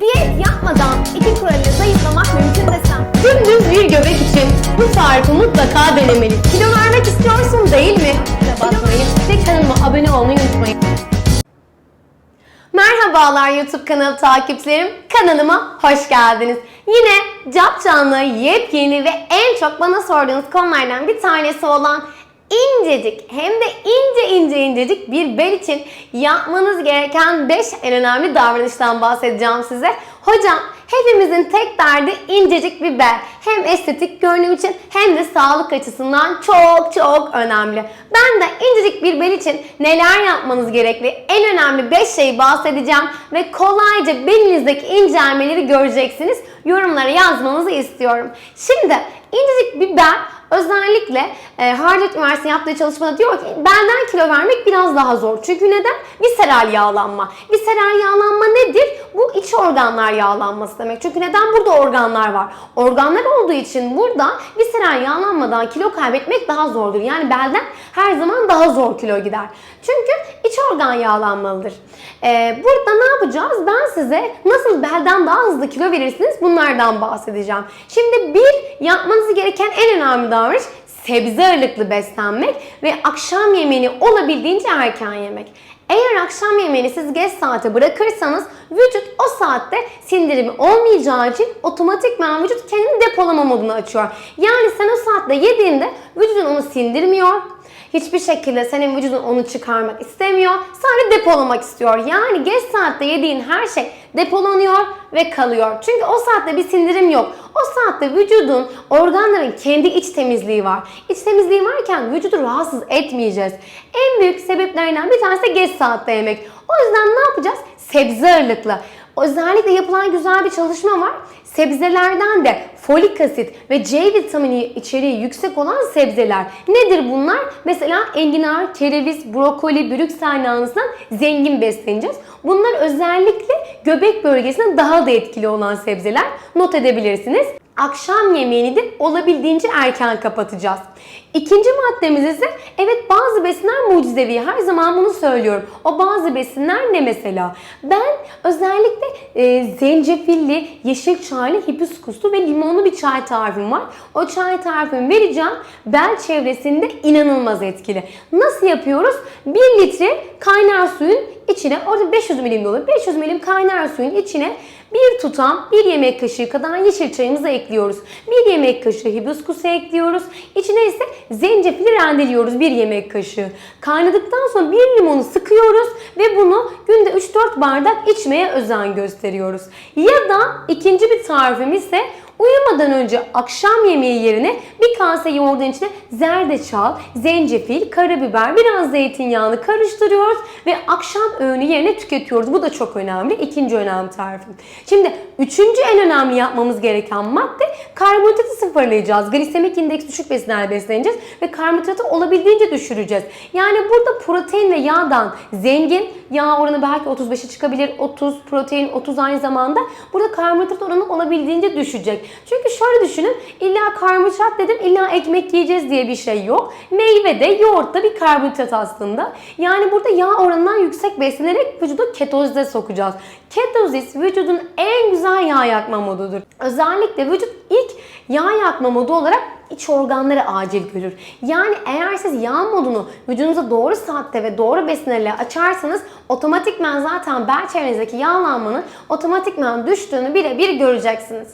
Diyet yapmadan iki kuralıyla zayıflamak mümkün desem. Dümdüz bir göbek için bu tarifi mutlaka denemeli. Kilo vermek istiyorsun değil mi? Kilo basmayı ve kanalıma abone olmayı unutmayın. Merhabalar YouTube kanalı takipçilerim. Kanalıma hoş geldiniz. Yine cap canlı, yepyeni ve en çok bana sorduğunuz konulardan bir tanesi olan incecik hem de ince ince incecik bir bel için yapmanız gereken 5 en önemli davranıştan bahsedeceğim size. Hocam hepimizin tek derdi incecik bir bel. Hem estetik görünüm için hem de sağlık açısından çok çok önemli. Ben de incecik bir bel için neler yapmanız gerekli en önemli 5 şeyi bahsedeceğim ve kolayca belinizdeki incelmeleri göreceksiniz. Yorumlara yazmanızı istiyorum. Şimdi incecik bir bel Özellikle e, Harvard Üniversitesi yaptığı çalışmada diyor ki belden kilo vermek biraz daha zor. Çünkü neden? Visceral yağlanma. Visceral yağlanma nedir? Bu iç organlar yağlanması demek. Çünkü neden? Burada organlar var. Organlar olduğu için burada visceral yağlanmadan kilo kaybetmek daha zordur. Yani belden her zaman daha zor kilo gider. Çünkü iç organ yağlanmalıdır. E, burada ne yapacağız? Ben size nasıl belden daha hızlı kilo verirsiniz bunlardan bahsedeceğim. Şimdi bir yapmanız gereken en önemli davranış sebze ağırlıklı beslenmek ve akşam yemeğini olabildiğince erken yemek. Eğer akşam yemeğini siz geç saate bırakırsanız vücut saatte sindirimi olmayacağı için otomatikman vücut kendini depolama moduna açıyor. Yani sen o saatte yediğinde vücudun onu sindirmiyor. Hiçbir şekilde senin vücudun onu çıkarmak istemiyor. Sadece depolamak istiyor. Yani geç saatte yediğin her şey depolanıyor ve kalıyor. Çünkü o saatte bir sindirim yok. O saatte vücudun, organların kendi iç temizliği var. İç temizliği varken vücudu rahatsız etmeyeceğiz. En büyük sebeplerinden bir tanesi de geç saatte yemek. O yüzden ne yapacağız? Sebze ağırlıklı. Özellikle yapılan güzel bir çalışma var. Sebzelerden de folik asit ve C vitamini içeriği yüksek olan sebzeler. Nedir bunlar? Mesela enginar, kereviz, brokoli, brüksel lahanasından zengin besleneceğiz. Bunlar özellikle göbek bölgesinde daha da etkili olan sebzeler. Not edebilirsiniz. Akşam yemeğini de olabildiğince erken kapatacağız. İkinci maddemiz ise evet bazı besinler mucizevi. Her zaman bunu söylüyorum. O bazı besinler ne mesela? Ben özellikle e, zencefilli, yeşil çaylı, hibiskuslu ve limonlu bir çay tarifim var. O çay tarifimi vereceğim. Bel çevresinde inanılmaz etkili. Nasıl yapıyoruz? 1 litre kaynar suyun içine, orada 500 milim dolu, 500 milim kaynar suyun içine bir tutam bir yemek kaşığı kadar yeşil çayımızı ekliyoruz. Bir yemek kaşığı hibiskusu ekliyoruz. İçine ise zencefili rendeliyoruz bir yemek kaşığı. Kaynadıktan sonra bir limonu sıkıyoruz ve bunu günde 3-4 bardak içmeye özen gösteriyoruz. Ya da ikinci bir tarifim ise Uyumadan önce akşam yemeği yerine bir kase yoğurdun içine zerdeçal, zencefil, karabiber, biraz zeytinyağını karıştırıyoruz ve akşam öğünü yerine tüketiyoruz. Bu da çok önemli. İkinci önemli tarifim. Şimdi üçüncü en önemli yapmamız gereken madde karbonhidratı sıfırlayacağız. Glisemik indeks düşük besinlerle besleneceğiz ve karbonhidratı olabildiğince düşüreceğiz. Yani burada protein ve yağdan zengin, yağ oranı belki 35'e çıkabilir. 30 protein, 30 aynı zamanda. Burada karbonhidrat oranı olabildiğince düşecek. Çünkü şöyle düşünün. illa karbonhidrat dedim illa ekmek yiyeceğiz diye bir şey yok. Meyve de yoğurt da bir karbonhidrat aslında. Yani burada yağ oranından yüksek beslenerek vücudu ketozize sokacağız. Ketozis vücudun en güzel yağ yakma modudur. Özellikle vücut ilk yağ yakma modu olarak iç organları acil görür. Yani eğer siz yağ modunu vücudunuza doğru saatte ve doğru besinlerle açarsanız otomatikmen zaten bel çevrenizdeki yağlanmanın otomatikmen düştüğünü birebir göreceksiniz.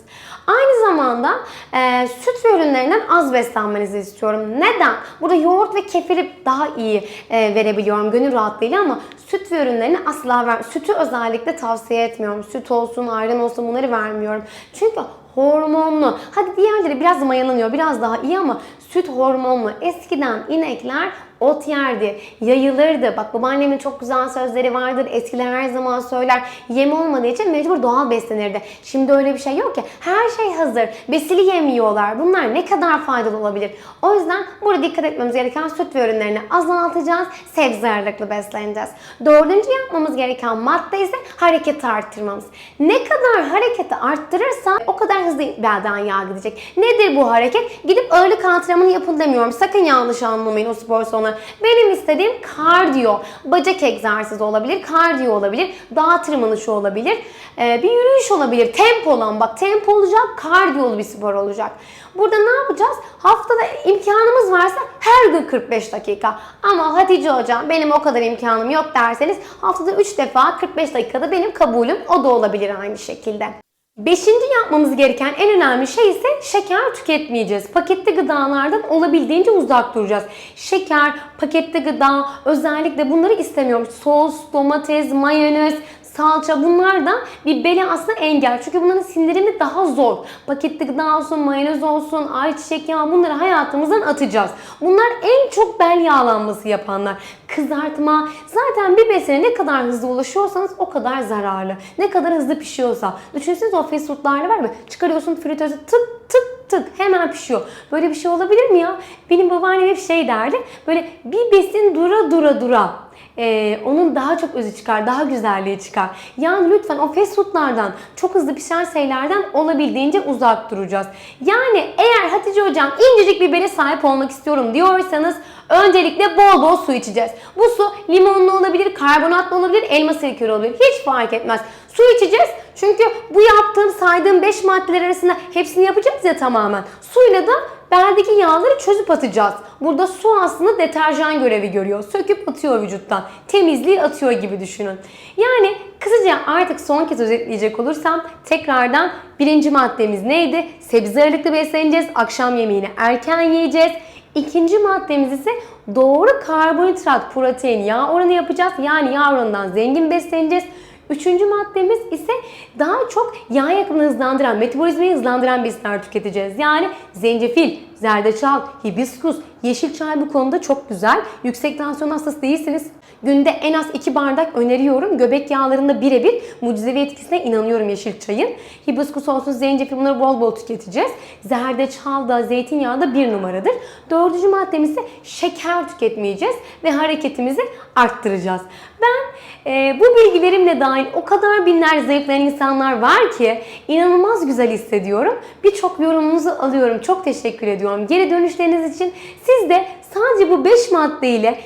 Aynı zamanda e, süt ürünlerinden az beslenmenizi istiyorum. Neden? Burada yoğurt ve kefiri daha iyi e, verebiliyorum gönül rahatlığıyla ama süt ve ürünlerini asla ver. Sütü özellikle tavsiye etmiyorum. Süt olsun, ayran olsun bunları vermiyorum. Çünkü hormonlu. Hadi diğerleri biraz mayalanıyor, biraz daha iyi ama süt hormonlu. Eskiden inekler ot yerdi, yayılırdı. Bak babaannemin çok güzel sözleri vardır. Eskiler her zaman söyler. Yem olmadığı için mecbur doğal beslenirdi. Şimdi öyle bir şey yok ki. Her şey hazır. Besili yem yiyorlar. Bunlar ne kadar faydalı olabilir? O yüzden burada dikkat etmemiz gereken süt ve ürünlerini azaltacağız. Sebze ağırlıklı besleneceğiz. Dördüncü yapmamız gereken madde ise hareketi arttırmamız. Ne kadar hareketi arttırırsa o kadar hızlı belden yağ gidecek. Nedir bu hareket? Gidip ağırlık antrenmanı yapın demiyorum. Sakın yanlış anlamayın o spor salonları. Benim istediğim kardiyo. Bacak egzersizi olabilir, kardiyo olabilir, dağ tırmanışı olabilir, ee, bir yürüyüş olabilir. Tempo olan bak tempo olacak, kardiyolu bir spor olacak. Burada ne yapacağız? Haftada imkanımız varsa her gün 45 dakika. Ama Hatice hocam benim o kadar imkanım yok derseniz haftada 3 defa 45 dakikada benim kabulüm o da olabilir aynı şekilde. Beşinci yapmamız gereken en önemli şey ise şeker tüketmeyeceğiz. Paketli gıdalardan olabildiğince uzak duracağız. Şeker, paketli gıda, özellikle bunları istemiyorum. Sos, domates, mayonez, salça bunlar da bir beli aslında engel. Çünkü bunların sindirimi daha zor. Paketli gıda olsun, mayonez olsun, ayçiçek yağı bunları hayatımızdan atacağız. Bunlar en çok bel yağlanması yapanlar. Kızartma. Zaten bir besine ne kadar hızlı ulaşıyorsanız o kadar zararlı. Ne kadar hızlı pişiyorsa. Düşünsenize o fast foodlarda var mı? Çıkarıyorsun fritöze tık tık tık hemen pişiyor. Böyle bir şey olabilir mi ya? Benim babaannem hep şey derdi. Böyle bir besin dura dura dura ee, onun daha çok özü çıkar, daha güzelliği çıkar. Yani lütfen o fast foodlardan, çok hızlı pişen şeylerden olabildiğince uzak duracağız. Yani eğer Hatice Hocam incecik bir bele sahip olmak istiyorum diyorsanız öncelikle bol bol su içeceğiz. Bu su limonlu olabilir, karbonatlı olabilir, elma sirkeli olabilir. Hiç fark etmez. Su içeceğiz çünkü bu yaptığım saydığım 5 maddeler arasında hepsini yapacağız ya tamamen. Suyla da beldeki yağları çözüp atacağız. Burada su aslında deterjan görevi görüyor. Söküp atıyor vücuttan. Temizliği atıyor gibi düşünün. Yani kısaca artık son kez özetleyecek olursam tekrardan birinci maddemiz neydi? Sebze ağırlıklı besleneceğiz. Akşam yemeğini erken yiyeceğiz. İkinci maddemiz ise doğru karbonhidrat, protein, yağ oranı yapacağız. Yani yağ oranından zengin besleneceğiz. Üçüncü maddemiz ise daha çok yağ yakımını hızlandıran, metabolizmayı hızlandıran besinler tüketeceğiz. Yani zencefil, zerdeçal, hibiskus, yeşil çay bu konuda çok güzel. Yüksek tansiyon hastası değilseniz günde en az 2 bardak öneriyorum. Göbek yağlarında birebir mucizevi etkisine inanıyorum yeşil çayın. Hibiskus olsun, zencefil bunları bol bol tüketeceğiz. Zerdeçal da, zeytinyağı da bir numaradır. Dördüncü maddemiz ise şeker tüketmeyeceğiz ve hareketimizi arttıracağız. Ben e, bu bilgilerimle dahil o kadar binler zayıflayan insanlar var ki inanılmaz güzel hissediyorum. Birçok yorumunuzu alıyorum. Çok teşekkür ediyorum. Geri dönüşleriniz için siz de sadece bu 5 maddeyle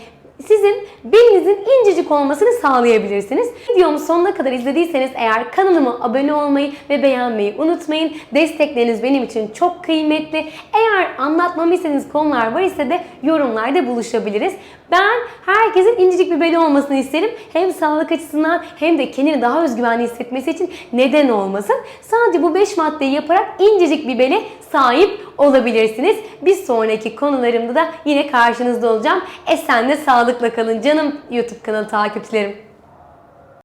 sizin belinizin incecik olmasını sağlayabilirsiniz. Videomu sonuna kadar izlediyseniz eğer kanalıma abone olmayı ve beğenmeyi unutmayın. Destekleriniz benim için çok kıymetli. Eğer anlatmamı istediğiniz konular var ise de yorumlarda buluşabiliriz. Ben herkesin incecik bir beli olmasını isterim. Hem sağlık açısından hem de kendini daha özgüvenli hissetmesi için neden olmasın. Sadece bu 5 maddeyi yaparak incecik bir bele sahip olabilirsiniz. Bir sonraki konularımda da yine karşınızda olacağım. Esenle sağlıkla kalın canım YouTube kanalı takipçilerim.